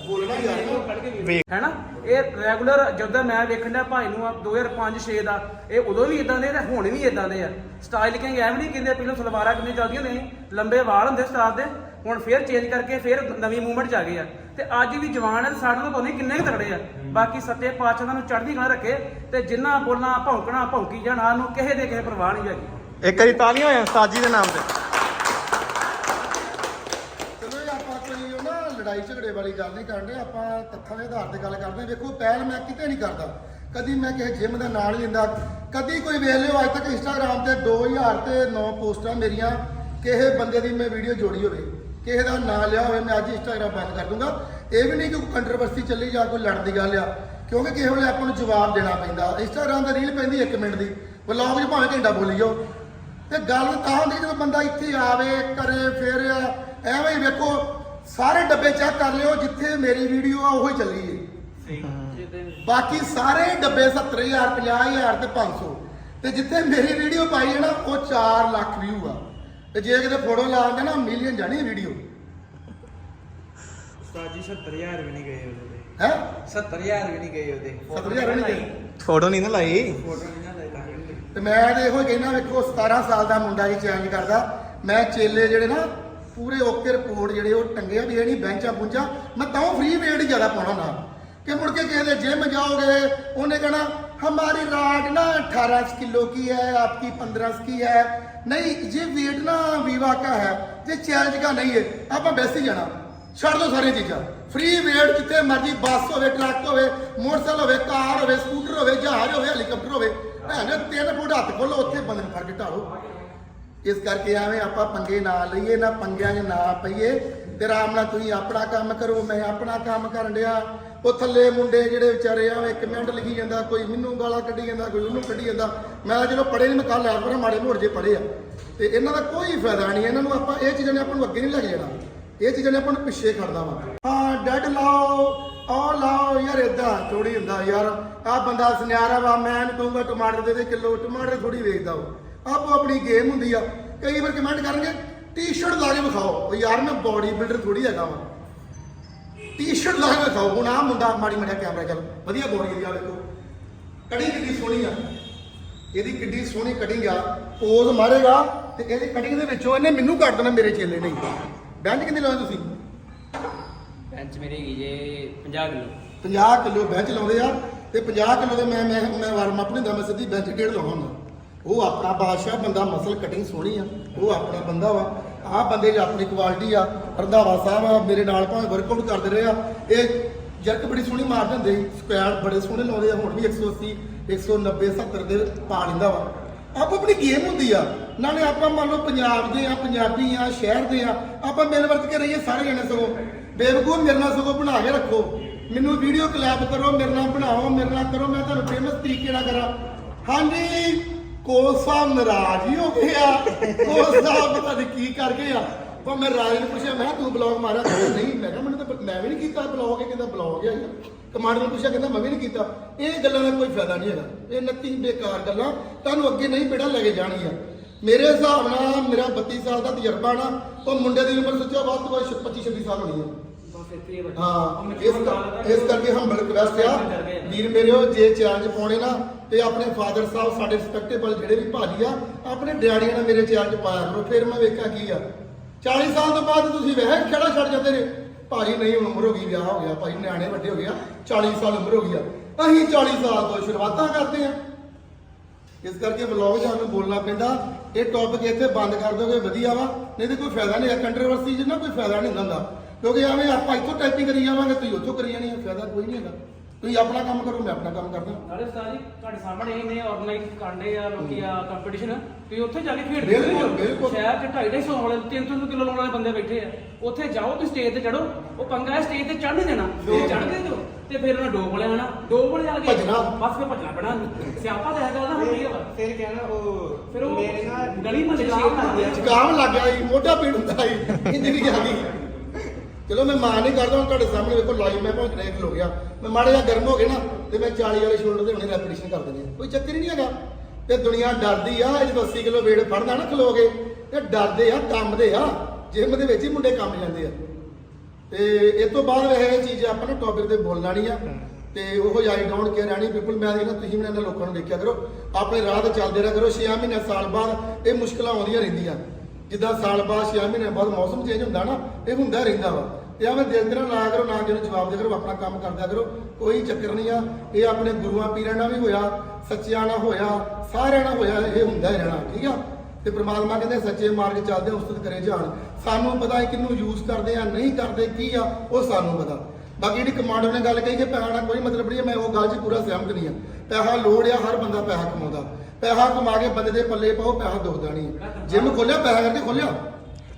ਬੋਲਣਾ ਯਾਰ ਨਾ ਵੇਖ। ਹੈਨਾ? ਇਹ ਰੈਗੂਲਰ ਜਦੋਂ ਮੈਂ ਵੇਖਣ ਦਾ ਭਾਈ ਨੂੰ 2005-6 ਦਾ ਇਹ ਉਦੋਂ ਵੀ ਇਦਾਂ ਦੇ ਤੇ ਹੁਣ ਵੀ ਇਦਾਂ ਦੇ ਆ। ਸਟਾਈਲ ਕਿੰਗ ਐਵੇਂ ਨਹੀਂ ਕਹਿੰਦੇ ਪਹਿਲਾਂ ਸਲਵਾਰਾਂ ਕਿੰਨੀ ਚੱਲਦੀਆਂ ਨੇ ਲੰਬੇ ਵਾਲ ਹੁੰਦੇ ਸਟਾਰ ਦੇ ਹੁਣ ਫੇਰ ਚੇਂਜ ਕਰਕੇ ਫੇਰ ਨਵੀਂ ਮੂਵਮੈਂਟ ਚ ਆ ਗਏ ਆ। ਤੇ ਅੱਜ ਵੀ ਜਵਾਨ ਹੈ ਸਾਡੇ ਤੋਂ ਪਤਾ ਨਹੀਂ ਕਿੰਨੇ ਕੁ ਤਗੜੇ ਆ। ਬਾਕੀ ਸੱਤੇ ਪਾਤਸ਼ਾਹ ਨੂੰ ਚੜ੍ਹਦੀ ਕਲਾ ਰੱਖੇ ਤੇ ਜਿੰਨਾ ਬੋਲਣਾ ਭੌਂਕਣਾ ਭੌਂਕੀ ਜਾਣਾ ਨੂੰ ਕਿਸੇ ਦੇ ਕਿਸੇ ਪਰਵਾਹ ਨਹੀਂ ਹੈਗੀ। ਇੱਕ ਵਾਰੀ ਤਾਲੀਆਂ ਹੋਇਆ ਉਸਤਾਦ ਜੀ ਦੇ ਨਾਮ ਤੇ ਚਲੋ ਇਹ ਆਪਾਂ ਕੋਈ ਉਹ ਨਾ ਲੜਾਈ ਝਗੜੇ ਵਾਲੀ ਗੱਲ ਨਹੀਂ ਕਰਦੇ ਆਪਾਂ ਤੱਥਾਂ ਦੇ ਆਧਾਰ ਤੇ ਗੱਲ ਕਰਦੇ ਹਾਂ। ਵੇਖੋ, ਪਹਿਲ ਮੈਂ ਕਿਤੇ ਨਹੀਂ ਕਰਦਾ। ਕਦੀ ਮੈਂ ਕਿਸੇ ਜਿਮ ਦਾ ਨਾਂ ਨਹੀਂ ਲੈਂਦਾ ਕਦੀ ਕੋਈ ਵੇਖ ਲਿਓ, ਅੱਜ ਤੱਕ ਇੰਸਟਾਗ੍ਰam ਤੇ 2000 ਤੇ 9 ਪੋਸਟਾਂ ਮੇਰੀਆਂ, ਕਿਸੇ ਬੰਦੇ ਦੀ ਮੈਂ ਵੀਡੀਓ ਜੋੜੀ ਹੋਵੇ, ਕਿਸੇ ਦਾ ਨਾਂ ਲਿਆ ਹੋਵੇ, ਮੈਂ ਅੱਜ ਇੰਸਟਾਗ੍ਰam ਬੰਦ ਕਰ ਦੂੰਗਾ। ਇਹ ਵੀ ਨਹੀਂ ਕਿ ਕੋਈ ਕੰਟਰੋਵਰਸੀ ਚੱਲੀ ਜਾਂ ਕੋਈ ਲੜਨ ਦੀ ਗੱਲ ਆ, ਕਿਉਂਕਿ ਕਿਸੇ ਵੇਲੇ ਆਪਾਂ ਨੂੰ ਜਵਾਬ ਦੇਣਾ ਪੈਂਦਾ। ਇੰਸਟਾਗ੍ਰam ਦਾ ਰੀਲ ਪੈਂਦੀ 1 ਮਿੰਟ ਦੀ। ਵਲੌਗ 'ਚ ਭਾਵੇਂ ਘੰਟਾ ਬੋਲੀ ਜਾਓ ਤੇ ਗੱਲ ਤਾਂ ਹੁੰਦੀ ਜਦੋਂ ਬੰਦਾ ਇੱਥੇ ਆਵੇ, ਕਰੇ ਫਿਰ ਐਵੇਂ ਹੀ ਵੇਖੋ ਸਾਰੇ ਡੱਬੇ ਚੈੱਕ ਕਰ ਲਿਓ ਜਿੱਥੇ ਮੇਰੀ ਵੀਡੀਓ ਆ ਉਹੀ ਚੱਲੀ ਏ। ਬਾਕੀ ਸਾਰੇ ਡੱਬੇ 70000 50000 ਤੇ 500 ਤੇ ਜਿੱਥੇ ਮੇਰੀ ਵੀਡੀਓ ਪਾਈ ਹੈ ਨਾ ਉਹ 4 ਲੱਖ ਵਿਊ ਆ। ਤੇ ਜੇ ਕਿਤੇ ਫੋਟੋ ਲਾਉਂਦੇ ਨਾ ਮਿਲੀਅਨ ਜਾਣੀ ਵੀਡੀਓ ਉਸਤਾਦ ਜੀ 70000 ਵੀ ਨਹੀਂ ਗਏ ਉਹਦੇ। ਹੈ? 70000 ਵੀ ਨਹੀਂ ਗਏ ਉਹਦੇ। 70000 ਨਹੀਂ ਗਏ। ਫੋਟੋ ਨਹੀਂ ਨਾ ਲਾਈ। ਫੋਟੋ ਨਹੀਂ ਨਾ ਲਾਈ ਤਾਂ ਕਰਕੇ। ਤੇ ਮੈਂ ਤੇ ਇਹੋ ਹੀ ਕਹਿਣਾ ਵੇਖੋ 17 ਸਾਲ ਦਾ ਮੁੰਡਾ ਜੀ ਚੈਲੰਜ ਕਰਦਾ। ਮੈਂ ਚੇਲੇ ਜਿਹੜੇ ਨਾ ਪੂਰੇ ਓਕੇ ਰਿਪੋਰਟ ਜਿਹੜੇ ਉਹ ਟੰਗੇ ਆ ਵੀ ਇਹ ਨਹੀਂ ਬੈਂਚਾਂ ਪੁੰਚਾਂ ਮੈਂ ਤਾਂ ਫ੍ਰੀ ਵੇਟ ਹੀ ਜ਼ਿਆਦਾ ਪਾਉਣਾ ਨਾ ਕਿ ਮੁੜ ਕੇ ਕਿਸੇ ਦੇ ਜਿਮ ਜਾਓਗੇ ਉਹਨੇ ਕਹਣਾ हमारी राड ना 18 किलो की है आपकी 15 की है नहीं ये वेट ना वीवा का है ये चैलेंज का नहीं है ਆਪਾਂ ਵੈਸੇ ਹੀ ਜਾਣਾ ਛੱਡ ਦੋ ਸਾਰੀਆਂ ਚੀਜ਼ਾਂ ਫ੍ਰੀ ਵੇਟ ਜਿੱਥੇ ਮਰਜ਼ੀ ਬੱਸ ਹੋਵੇ ਟਰੱਕ ਹੋਵੇ ਮੋਟਰਸਾਈਕਲ ਹੋਵੇ ਕਾਰ ਹੋਵੇ ਸਕੂਟਰ ਹੋਵੇ ਜਹਾਜ਼ ਹੋਵੇ ਹੈਲੀਕਾਪਟਰ ਹੋਵੇ ਭੈਣ ਤਿੰਨ ਫੁੱਟ ਹੱਥ ਖੋਲੋ ਉੱਥੇ ਬੰਦੇ ਨੂੰ ਫੜ ਕੇ ਢਾਲੋ ਇਸ ਕਰਕੇ ਐਵੇਂ ਆਪਾਂ ਪੰਗੇ ਨਾ ਲਈਏ, ਨਾ ਪੰਗਿਆਂ 'ਚ ਨਾ ਪਈਏ। ਤੇ ਆਰਾਮ ਨਾਲ ਤੁਸੀਂ ਆਪਣਾ ਕੰਮ ਕਰੋ, ਮੈਂ ਆਪਣਾ ਕੰਮ ਕਰਨ ਡਿਆ। ਉਹ ਥੱਲੇ ਮੁੰਡੇ ਜਿਹੜੇ ਵਿਚਾਰੇ ਆ ਇੱਕ ਮਿੰਟ ਲਿਖੀ ਜਾਂਦਾ, ਕੋਈ ਮੈਨੂੰ ਗਾਲਾਂ ਕੱਢੀ ਜਾਂਦਾ, ਕੋਈ ਉਹਨੂੰ ਕੱਢੀ ਜਾਂਦਾ। ਮੈਂ ਚਲੋ ਪੜੇ ਨਹੀਂ ਮੈਂ ਕੱਲ ਆਇਆ ਪਰ ਮਾੜੇ ਮੋੜ ਜੇ ਪੜੇ ਆ। ਤੇ ਇਹਨਾਂ ਦਾ ਕੋਈ ਫਾਇਦਾ ਨਹੀਂ ਇਹਨਾਂ ਨੂੰ ਆਪਾਂ ਇਹ ਚੀਜ਼ਾਂ ਨੇ ਆਪਾਂ ਨੂੰ ਅੱਗੇ ਨਹੀਂ ਲੈ ਕੇ ਜਾਣਾ। ਇਹ ਚੀਜ਼ਾਂ ਨੇ ਆਪਾਂ ਨੂੰ ਪਿੱਛੇ ਖੜਨਾ ਵਾ। ਹਾਂ, ਡੈਡ ਲਾਓ ਆ ਲਾਓ ਯਾਰ ਇਦਾਂ ਥੋੜੀ ਹੁੰਦਾ ਯਾਰ। ਆ ਬੰਦਾ ਸੁਨਿਆਰਾ ਵਾ, ਮੈਂ ਨਹੀਂ ਕਹੂੰਗਾ ਟਮਾਟਰ ਦੇ ਦੇ ਕਿਲੋ, ਟਮਾਟਰ ਥੋੜੀ ਵੇਚਦਾ ਉਹ। ਆਪੋ ਆਪਣੀ ਗੇਮ ਹੁੰਦੀ ਆ। ਕਈ ਵਾਰ ਕਮੈਂਟ ਕਰਨਗੇ ਟੀ-ਸ਼ਰਟ ਲਾ ਕੇ ਵਿਖਾਓ। ਉਹ ਯਾਰ ਮੈਂ ਬਾਡੀ ਬਿਲਡਰ ਥੋੜੀ ਹੈਗਾ ਵਾ। ਟੀ-ਸ਼ਰਟ ਲਾ ਕੇ ਵਿਖਾਓ। ਹੁਣ ਆ ਮੁੰਡਾ ਮਾੜੀ ਮੜਿਆ ਕੈਮਰਾ ਚੱਲ। ਵਧੀਆ ਬੋਡੀ ਦੀ ਆ ਵੇਖੋ ਕਟਿੰਗ ਕਿੰਨੀ ਸੋਹਣੀ ਆ। ਇਹਦੀ ਕਿੱਡੀ ਸੋਹਣੀ ਕਟਿੰਗ ਆ। ਪੋਜ਼ ਮਾਰੇਗਾ ਤੇ ਇਹਦੀ ਕਟਿੰਗ ਦੇ ਵਿੱਚੋਂ ਇਹਨੇ ਮੈਨੂੰ ਕੱਟ ਦੇਣਾ ਮੇਰੇ ਚੇਲੇ ਨਹੀਂ ਬੈਂਚ ਕਿੰਨੀ ਲਾਉਂਦੇ ਤੁਸੀਂ? ਬੈਂਚ ਮੇਰੇ ਹੈਗੀ ਜੇ 50 ਕਿਲੋ। 50 ਕਿਲੋ ਬੈਂਚ ਲਾਉਂਦੇ ਆ। ਤੇ 50 ਕਿਲੋ ਦੇ ਮੈਂ ਮੈਂ ਮੈਂ ਵਾਰਮ ਅਪ ਨਹੀਂ ਹੁੰਦਾ ਮੈਂ ਸਿੱਧੀ ਬੈਂਚ ਡੇਢ ਲਾਉਣਾ ਹੁੰਦਾ ਉਹ ਆਪਣਾ ਬਾਦਸ਼ਾਹ ਬੰਦਾ ਮਸਲ ਕਟਿੰਗ ਸੋਹਣੀ ਆ ਉਹ ਆਪਣਾ ਬੰਦਾ ਵਾ। ਆਹ ਬੰਦੇ 'ਚ ਆਪਣੀ ਕੁਆਲਿਟੀ ਆ। ਰੰਧਾਵਾ ਸਾਹਿਬ ਆ, ਮੇਰੇ ਨਾਲ ਭਾਵੇਂ ਵਰਕਆਊਟ ਕਰਦੇ ਰਹੇ ਆ। ਇਹ ਜਰਕ ਬੜੀ ਸੋਹਣੀ ਮਾਰ ਦਿੰਦੇ ਸਕੁਐਟ ਬੜੇ ਸੋਹਣੇ ਲਾਉਂਦੇ ਆ ਹੁਣ ਵੀ 180 190 70 ਦੇ ਪਾ ਲੈਂਦਾ ਵਾ। ਆਪ ਆਪਣੀ ਗੇਮ ਹੁੰਦੀ ਆ। ਨਾਲੇ ਆਪਾਂ ਮੰਨ ਲਓ ਪੰਜਾਬ ਦੇ ਆ ਪੰਜਾਬੀ ਆ ਸ਼ਹਿਰ ਦੇ ਆ ਆਪਾਂ ਮਿਲ ਵਰਤ ਕੇ ਰਹੀਏ ਸਾਰੇ ਜਣੇ ਸਗੋਂ। ਬੇਵਕੂਫ ਮੇਰੇ ਨਾਲ ਸਗੋਂ ਬਣਾ ਕੇ ਰੱਖੋ। ਮੈਨੂੰ ਵੀਡੀਓ ਕਲੈਪ ਕਰੋ ਮੇਰੇ ਨਾਲ ਬਣਾਓ ਮੇਰੇ ਨਾਲ ਕਰੋ ਮੈਂ ਤੁਹਾਨੂੰ ਫੇਮਸ ਤਰੀਕੇ ਨਾਲ ਕਰਾਂ। ਹਾਂਜੀ। ਕੋਚ ਨਾਰਾਜ਼ ਹੀ ਹੋ ਗਏ ਆ। ਪਤਾ ਨਹੀਂ ਕੀ ਕਰ ਗਏ ਪਰ ਮੈਂ ਰਾਜ ਨੂੰ ਪੁੱਛਿਆ, ਮੈਂ ਕਿਹਾ, ਤੂੰ ਬਲੌਗ ਮਾਰਿਆ? ਕਹਿੰਦਾ, ਨਹੀਂ। ਮੈਂ ਕਿਹਾ, ਮੈਨੂੰ ਤਾਂ ਮੈਂ ਵੀ ਨਹੀਂ ਕੀਤਾ ਬਲੌਗ ਇਹ ਕਹਿੰਦਾ ਬਲੌਗ ਹੈ ਕਮਾਂਡਰ ਨੂੰ ਪੁੱਛਿਆ, ਕਹਿੰਦਾ, ਮੈਂ ਵੀ ਨਹੀਂ ਕੀਤਾ। ਇਹ ਗੱਲਾਂ ਦਾ ਕੋਈ ਫਾਇਦਾ ਨਹੀਂ ਹੈਗਾ। ਇਹ ਨੱਤੀ ਬੇਕਾਰ ਗੱਲਾਂ। ਤੁਹਾਨੂੰ ਅੱਗੇ ਨਹੀਂ ਬੇੜਾ ਲੈ ਕੇ ਜਾਣਗੀਆਂ। ਮੇਰੇ ਹਿਸਾਬ ਨਾਲ, ਮੇਰਾ 32 ਸਾਲ ਦਾ ਤਜਰਬਾ ਨਾ, ਉਹ ਮੁੰਡੇ ਦੀ ਉਮਰ ਸੋਚਿਆ ਬਾਤ ਤੋਂ ਬਾਅਦ 25 26 ਸਾਲ ਹੋਣੀ ਹੈ ਬਸ ਇੱਥੇ ਹੀ ਇਸ ਇਸ ਕਰਕੇ ਹੰਬਲ ਰਿਕਵੈਸਟ ਆ। ਵੀਰ ਮੇਰਿਓ ਜੇ ਚੈਲੰਜ ਪਾਉਣੇ ਨਾ ਤੇ ਆਪਣੇ ਫਾਦਰ ਸਾਹਿਬ ਸਾਡੇ ਰਿਸਪੈਕਟੇਬਲ ਜਿਹੜੇ ਵੀ ਭਾਜੀ ਆ ਆਪਣੇ ਡੈਡੀਆਂ ਨਾਲ ਮੇਰੇ ਚੈਲੰਜ ਪਾਇਆ ਕਰੋ ਫਿਰ ਮੈਂ ਵੇਖਾਂ ਕੀ ਆ। 40 ਸਾਲ ਤੋਂ ਬਾਅਦ ਤੁਸੀਂ ਵਹਿ ਖੜਾ ਛੱਡ ਜਾਂਦੇ ਨੇ। ਭਾਜੀ ਨਹੀਂ ਹੁਣ ਉਮਰ ਹੋ ਗਈ ਵਿਆਹ ਹੋ ਗਿਆ ਭਾਈ ਨਿਆਣੇ ਵੱਡੇ ਹੋ ਗਏ ਆ 40 ਸਾਲ ਉਮਰ ਹੋ ਗਈ ਆ। ਅਸੀਂ 40 ਸਾਲ ਤੋਂ ਸ਼ੁਰੂਆਤਾਂ ਕਰਦੇ ਆ। ਇਸ ਕਰਕੇ ਵਲੌਗ ਸਾਨੂੰ ਬੋਲਣਾ ਪੈਂਦਾ ਇਹ ਟੌਪਿਕ ਇੱਥੇ ਬੰਦ ਕਰ ਦੋਗੇ ਵਧੀਆ ਵਾ। ਨਹੀਂ ਤੇ ਕੋਈ ਫਾਇਦਾ ਨਹੀਂ ਹੈ ਕੰਟਰੋਵਰਸੀ ਜਿੰਨਾ ਕੋਈ ਫਾਇਦਾ ਨਹੀਂ ਹੁੰਦਾ। ਕਿਉਂਕਿ ਐਵੇਂ ਆਪਾਂ ਇੱਥੋਂ ਟਾਈਪਿੰਗ ਕਰੀ ਜਾਵਾਂਗੇ ਤੁਸੀਂ ਉੱਥੋਂ ਕਰੀ ਜਾਣੀ ਹੈ ਫਾਇਦਾ ਕੋਈ ਨਹੀਂ ਹੈਗਾ। ਤੁਸੀਂ ਆਪਣਾ ਕੰਮ ਕਰੋ ਮੈਂ ਆਪਣਾ ਕੰਮ ਕਰਦਾ। ਨਾਲੇ ਉਸਤਾਦ ਜੀ ਤੁਹਾਡੇ ਸਾਹਮਣੇ ਇਹਨੇ ਆਰਗੇਨਾਈਜ਼ ਕਰਦੇ ਆ ਲੋਕੀ ਆ ਕੰਪੀਟੀਸ਼ਨ ਤੁਸੀਂ ਉੱਥੇ ਜਾ ਕੇ ਖੇਡ ਬਿਲਕੁਲ, ਬਿਲਕੁਲ। ਸ਼ਹਿਰ 'ਚ 250 ਵਾਲੇ 300 ਕਿਲੋ ਲਾਉਣ ਵਾਲੇ ਬੰਦੇ ਬੈਠੇ ਆ। ਉੱਥੇ ਜਾਓ ਤੁਸੀਂ ਸਟੇਜ ਤੇ ਚੜੋ ਉਹ ਪੰਗਾ ਹੈ ਸਟੇਜ ਤੇ ਚੜ੍ਹ ਨਹੀਂ ਦੇਣਾ। ਜੇ ਚੜ੍ਹ ਗਏ ਜੋ ਤੇ ਫਿਰ ਉਹਨਾਂ ਡੋਬ ਨਾ ਡੋਬ ਲਿਆ ਕੇ ਭੱਜਣਾ। ਬਸ ਫਿਰ ਭੱਜਣਾ ਪੈਣਾ। ਸਿਆਪਾ ਤਾਂ ਹੈਗਾ ਉਹਦਾ ਹੁਣ ਕੀ ਫਿਰ ਕਹਿਣਾ ਉਹ ਫਿਰ ਉਹ ਮੇਰੇ ਨਾਲ ਗਲੀ ਮੁਹੱਲੇ ਸ਼ੇਰ ਕਰਦੇ ਆ ਜ਼ੁਕਾਮ ਲੱਗ ਗਿਆ ਜੀ ਮੋਢਾ ਪੀੜ ਹੁੰਦਾ ਜੀ ਇੰਜਰੀ ਆ ਗਈ। ਚਲੋ ਮੈਂ ਮਾਂ ਨਹੀਂ ਕਰਦਾ, ਹੁਣ ਤੁਹਾਡੇ ਸਾਹਮਣੇ ਵੇਖੋ ਲਾਈਵ ਮੈਂ ਭਾਵੇਂ ਕਿਨੇ ਖਲੋ ਗਿਆ। ਮੈਂ ਮਾੜਾ ਜਿਹਾ ਗਰਮ ਹੋ ਗਿਆ ਨਾ, ਤੇ ਮੈਂ 40 ਵਾਲੇ ਸ਼ੋਲਡਰ ਦੇ ਹੁਣੇ ਰੈਪੀਟੀਸ਼ਨ ਕਰ ਦਿੰਦੇ। ਕੋਈ ਚੱਕਰ ਹੀ ਨਹੀਂ ਹੈਗਾ। ਤੇ ਦੁਨੀਆ ਡਰਦੀ ਆ ਜਦੋਂ 80 ਕਿਲੋ weight ਫੜਨਾ ਨਾ ਖਲੋ ਤੇ ਡਰਦੇ ਆ ਕੰਮਦੇ ਆ ਜਿਮ ਦੇ ਵਿੱਚ ਹੀ ਮੁੰਡੇ ਕੰਮ ਜਾਂਦੇ ਆ। ਤੇ ਇਹ ਤੋਂ ਬਾਅਦ ਵੈਸੇ ਇਹ ਚੀਜ਼ ਆਪਾਂ ਨਾ ਟੌਪਿਕ ਤੇ ਬੋਲਣਾ ਨਹੀਂ ਆ। ਤੇ ਉਹ I don't care any people ਮੈਂ ਦੇਖਣਾ ਤੁਸੀਂ ਵੀ ਇਹਨਾਂ ਲੋਕਾਂ ਨੂੰ ਦੇਖਿਆ ਕਰੋ। ਆਪਣੇ ਰਾਹ ਤੇ ਚੱਲਦੇ ਰਹਿ ਕਰੋ 6 ਮਹੀਨੇ ਸਾਲ ਬਾਅਦ ਇਹ ਮੁਸ਼ਕਲਾਂ ਆਉਂਦੀਆਂ ਰਹਿੰਦੀਆਂ। ਜਿੱਦਾਂ ਸਾਲ ਬਾਅਦ 6 ਮਹੀਨੇ ਬਾਅਦ ਮੌਸਮ ਚੇਂਜ ਹੁੰਦਾ ਨਾ, ਇਹ ਹੁੰਦਾ ਰਹਿੰਦਾ ਵਾ। ਤੇ ਐਵੇਂ ਦਿਲ ਦੇ ਨਾਲ ਕਰੋ, ਨਾ ਜਿਹਨੂੰ ਜਵਾਬ ਦੇ ਕਰੋ, ਆਪਣਾ ਕੰਮ ਕਰਦਿਆ ਕਰੋ। ਕੋਈ ਚੱਕਰ ਨਹੀਂ ਆ, ਇਹ ਆਪਣੇ ਗੁਰੂਆਂ ਪੀਰਾਂ ਨਾਲ ਵੀ ਹੋਇਆ, ਸੱਚਿਆਂ ਨਾਲ ਹੋਇਆ, ਸਾਰਿਆਂ ਨਾਲ ਹੋਇਆ, ਇਹ ਹੁੰਦਾ ਹੀ ਰਹਿਣਾ, ਠੀਕ ਆ? ਤੇ ਪ੍ਰਮਾਤਮਾ ਕਹਿੰਦੇ ਸੱਚੇ ਮਾਰਗ ਚੱਲਦੇ ਉਸਤਤ ਕਰੇ ਜਾਣ। ਸਾਨੂੰ ਪਤਾ ਹੈ ਕਿਹਨੂੰ ਯੂਜ਼ ਕਰਦੇ ਆ, ਨਹੀਂ ਕਰਦੇ, ਕੀ ਆ, ਉਹ ਸਾਨੂੰ ਪਤਾ। ਬਾਕੀ ਜਿਹੜੀ ਕਮਾਂਡੋ ਨੇ ਗੱਲ ਕਹੀ ਕਿ ਪੈਸਾ ਨਾਲ ਕੋਈ ਮਤਲਬ ਨਹੀਂ ਹੈ ਮੈਂ ਉਹ ਗੱਲ 'ਚ ਪੂਰਾ ਸਹਿਮਤ ਨਹੀਂ ਆ ਪੈਸਾ ਲੋੜ ਆ ਹਰ ਬੰਦਾ ਪੈਸਾ ਕਮਾਉਂਦਾ। ਪੈਸਾ ਕਮਾ ਕੇ ਬੰਦੇ ਦੇ ਪੱਲੇ ਪਾਓ ਪੈਸਾ ਦੁਖਦਾ ਨਹੀਂ। ਜਿਮ ਖੋਲਿਆ ਪੈਸਾ ਕਰਕੇ ਖੋਲਿਆ?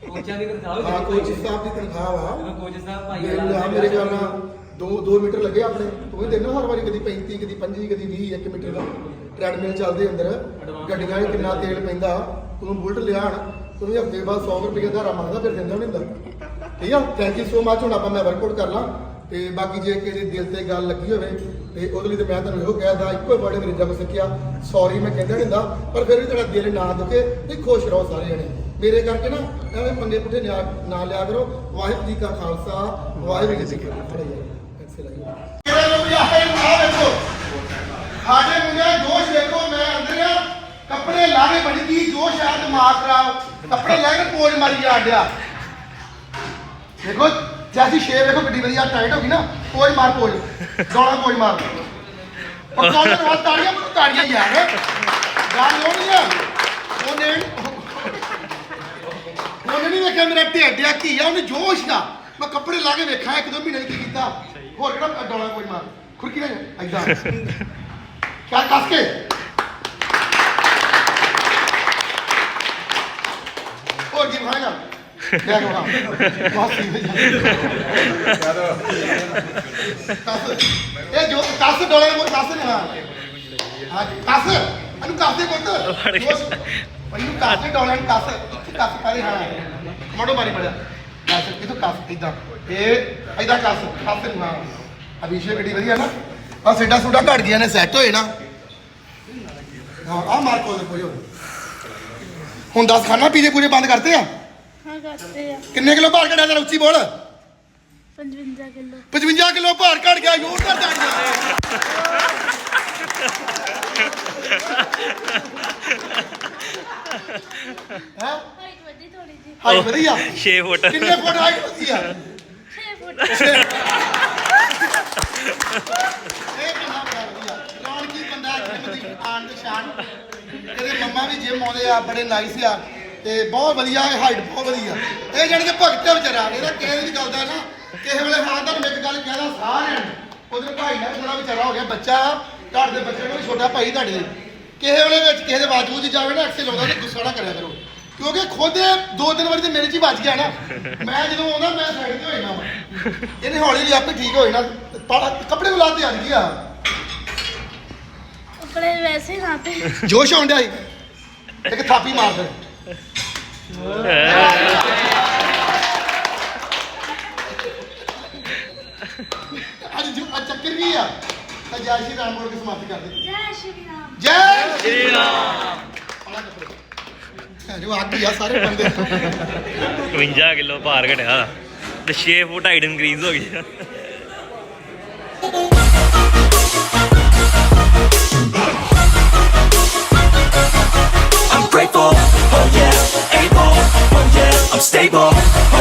ਕੋਚਾਂ ਦੀ ਤਨਖਾਹ ਹਾਂ ਕੋਚ ਸਾਹਿਬ ਦੀ ਤਨਖਾਹ ਵਾ। ਜਦੋਂ ਕੋਚ ਸਾਹਿਬ ਭਾਈ ਮੇਰੇ ਖਿਆਲ ਨਾਲ 2 2 ਮੀਟਰ ਲੱਗੇ ਆਪਣੇ। ਤੂੰ ਵੀ ਦੇਣਾ ਹਰ ਵਾਰੀ ਕਦੀ 35 ਕਦੀ 25 ਕਦੀ 20 1 ਮੀਟਰ ਦਾ। ਟ੍ਰੈਡਮਿਲ ਚੱਲਦੇ ਅੰਦਰ। ਗੱਡੀਆਂ 'ਚ ਕਿੰਨਾ ਤੇਲ ਪੈਂਦਾ। ਤੂੰ ਬੁਲਟ ਲਿਆ ਤੂੰ ਵੀ ਹਫ਼ਤੇ ਬਾਅਦ 100 ਰੁਪਏ ਦਾ ਰਾ ਮੰਗਦਾ ਫਿਰ ਦਿੰਦਾ ਨਹੀਂ ਹੁੰਦਾ। ਠੀਕ ਆ? ਥੈਂਕ ਯੂ ਸੋ ਮਚ ਹੁਣ ਆਪਾਂ ਮੈਂ ਵਰਕਆਊਟ ਕਰ ਲਾਂ। ਤੇ ਬਾਕੀ ਜੇ ਕਿਸੇ ਦੇ ਦਿਲ ਤੇ ਗੱਲ ਲੱਗੀ ਹੋਵੇ, ਤੇ ਉਹਦੇ ਲਈ ਤੇ ਮੈਂ ਤੁਹਾਨੂੰ ਇਹੋ ਕਹਿਦਾ, ਇੱਕੋ ਵਰਡ ਅੰਗਰੇਜ਼ਾਂ ਕੋਲ ਸਿੱਖਿਆ। ਸੌਰੀ ਮੈਂ ਕਹਿੰਦਾ ਨਹੀਂ ਹੁੰਦਾ, ਪਰ ਫਿਰ ਵੀ ਤੁਹਾਡਾ ਦਿਲ ਨਾ ਦੁਖੇ ਤੇ ਖੁਸ਼ ਰਹੋ ਸਾਰੇ ਜਣੇ। ਮੇਰੇ ਕਰਕੇ ਨਾ, ਐਵੇਂ ਪੰਗੇ ਪੁੱਠੇ ਨਾ ਲਿਆ ਕਰੋ। ਵਾਹਿਗੁਰੂ ਜੀ ਕਾ ਖਾਲਸਾ, ਵਾਹਿਗੁਰੂ ਜੀ ਕੀ ਫਤਿਹ। ਕਿਹੜੇ ਲੋਕ ਆਏ ਨਾ ਵੇਖੋ। ਸਾਡੇ ਮੁੰਡੇ ਜੋਸ਼ ਵੇਖੋ, ਮੈਂ ਅੰਦਰ ਆ, ਕੱਪੜੇ ਲਾ ਕੇ ਬੜੀ ਕੀ ਜੋਸ਼ ਆ, ਦਿਮਾਗ ਖਰਾਬ। ਕੱਪੜੇ ਲੈ ਕੇ ਪੋਜ ਮਾਰੀ ਜਾਂਦਿਆ ਦੇਖੋ ਜੈਸੀ ਸ਼ੇਰ ਵੇਖੋ ਕਿੱਡੀ ਵਧੀਆ ਟਾਈਟ ਹੋ ਗਈ ਨਾ, ਪੋਜ ਮਾਰ ਕੋਈ ਦੌੜਾ ਪੋਜ ਮਾਰ। ਉਹ ਕੌਣ ਨਾਲ ਤਾੜੀਆਂ ਤਾੜੀਆਂ ਯਾਰ ਗੱਲ ਉਹ ਨਹੀਂ ਆ। ਉਹਨੇ ਉਹਨੇ ਨਹੀਂ ਵੇਖਿਆ ਮੇਰਾ ਢਿੱਡ ਆ ਕੀ ਆ, ਉਹਨੇ ਜੋਸ਼ ਦਾ ਮੈਂ ਕੱਪੜੇ ਲਾ ਕੇ ਵੇਖਾਂ, ਇੱਕ ਦੋ ਮਹੀਨੇ ਕੀ ਕੀਤਾ। ਹੋਰ ਕਿਹੜਾ ਡੋਲਾ ਕੋਈ ਮਾਰ। ਖੁਰਕੀ ਨਾ ਐਦਾਂ ਕਿਆ ਕੱਸ ਕੇ। ਹੋਰ ਜੀ ਖਾਏਗਾ ਲੈ ਕੋਣਾ ਬਹੁਤ ਇਹ ਜੋ ਕੱਸ ਡੋਲੇ ਕੋਈ ਕੱਸ ਨਹੀਂ ਹਾਂ ਹਾਂ ਕੱਸ ਇਹਨੂੰ ਕੱਸ ਦੇ ਪੁੱਤ ਜੋਸ਼ ਕੱਸ ਦੇ ਡੋਲੇ ਨੂੰ ਕੱਸ ਇੱਥੇ ਕੱਸ ਪਾਰੇ ਹਾਂ ਮੋੜੋ ਮਾਰੀ ਬੜਿਆ ਕੱਸ ਇਥੋਂ ਕੱਸ ਇਦਾਂ ਇਹ ਇਦਾਂ ਕੱਸ ਕੱਸ ਨੂੰ ਹਾਂ ਅਭਿਸ਼ੇਕ ਗੱਡੀ ਵਧੀਆ ਨਾ ਆ ਸਿੱਡਾ ਸੁੱਡਾ ਘਟ ਗਿਆ ਨੇ ਸੈੱਟ ਹੋਏ ਨਾ ਹਾਂ ਆ ਮਾਰ ਕੋਲ ਕੋਈ ਹੋਰ ਹੁਣ 10 ਖਾਣਾ ਪੀਜੇ ਪੂਰੇ ਬੰਦ ਕਰਤੇ ਆ? ਹਾਂ ਕਰਦੇ ਆ। ਕਿੰਨੇ ਕਿਲੋ ਭਾਰ ਘਟਿਆ ਤੇਰਾ ਉੱਚੀ ਬੋਲ? 55 ਕਿਲੋ। 55 ਕਿਲੋ ਭਾਰ ਘਟ ਗਿਆ ਯੋਰ ਕਰ ਜਾਣਗੇ ਹਾਂ? ਹਾਈਟ ਵਧੀ ਥੋੜੀ ਜੀ। ਹਾਈ ਵਧੀਆ। 6 ਫੁੱਟ। ਕਿੰਨੇ ਫੁੱਟ ਹਾਈਟ ਵਧੀ ਆ? 6 ਫੁੱਟ। ਇਹ ਕਿੰਨਾ ਰੌਣਕੀ ਬੰਦਾ ਜਿਮ ਦੀ ਆਣ ਦੇ ਸ਼ਾਨ ਇਹਦੇ ਮੰਮਾ ਵੀ ਜਿਮ ਆਉਂਦੇ ਆ ਬੜੇ ਨਾਈਸ ਆ। ਤੇ ਬਹੁਤ ਵਧੀਆ ਇਹ ਹਾਈਟ ਬਹੁਤ ਵਧੀਆ। ਇਹ ਜਾਣੀ ਕਿ ਭਗਤ ਹੈ ਵਿਚਾਰਾ ਇਹਦਾ ਕਿਸੇ ਦੀ ਗੱਲ ਦਾ ਨਾ ਕਿਸੇ ਵੇਲੇ ਹਾਂ ਤੁਹਾਨੂੰ ਇੱਕ ਗੱਲ ਕਹਿਦਾ ਸਾਰਿਆਂ ਨੂੰ ਉਧਰ ਭਾਈ ਨਾਲ ਥੋੜਾ ਵਿਚਾਰਾ ਹੋ ਗਿਆ ਬੱਚਾ ਤੁਹਾਡੇ ਦੇ ਬੱਚੇ ਨੂੰ ਵੀ ਛੋਟਾ ਭਾਈ ਤੁਹਾਡੇ ਦੇ ਕਿਸੇ ਵੇਲੇ ਵਿੱਚ ਕਿਸੇ ਦੇ ਬਾਜੂ 'ਚ ਜਾਵੇ ਨਾ ਐਕਸਲ ਆਉਂਦਾ ਤੇ ਗੁੱਸਾ ਨਾ ਕਰਿਆ ਕਰੋ। ਕਿਉਂਕਿ ਖੁਦ ਦੋ ਤਿੰਨ ਵਾਰੀ ਤੇ ਮੇਰੇ 'ਚ ਹੀ ਵੱਜ ਗਿਆ ਨਾ। ਮੈਂ ਜਦੋਂ ਆਉਂਦਾ ਮੈਂ ਸਾਈਡ ਤੇ ਹੋ ਜਾਣਾ ਵਾਂ। ਇਹਨੇ ਹੌਲੀ ਹੌਲੀ ਆਪੇ ਠੀਕ ਹੋ ਜਾਣਾ। ਕੱਪੜੇ ਬੁਲਾ ਤੇ ਆ ਗਈ ਆ। ਕੱਪੜੇ ਵੈਸੇ ਹੀ ਨਾ ਤੇ ਜੋਸ਼ ਆਉਂਦਾ ਇੱਕ ਥਾਪੀ ਮਾਰ ਦੇ। ਅੱਜ ਜੋ ਅੱਜ ਚੱਕਰ ਕੀ ਆ? ਤਾਂ ਜੈ ਸ਼੍ਰੀ ਰਾਮ ਬੋਲ ਕੇ ਸਮਾਪਤੀ ਕਰ ਦੇ। ਜੈ ਸ਼੍ਰੀ ਰਾਮ। ਜੈ ਸ਼੍ਰੀ ਰਾਮ। ਜੋ ਅੱਗ ਹੀ ਆ ਸਾਰੇ ਬੰਦੇ। 52 ਕਿਲੋ ਭਾਰ ਘਟਿਆ। ਤੇ 6 ਫੁੱਟ ਹਾਈਟ ਇਨਕਰੀਜ਼ ਹੋ ਗਈ। grateful, oh yeah, able, oh yeah, I'm stable, oh yeah.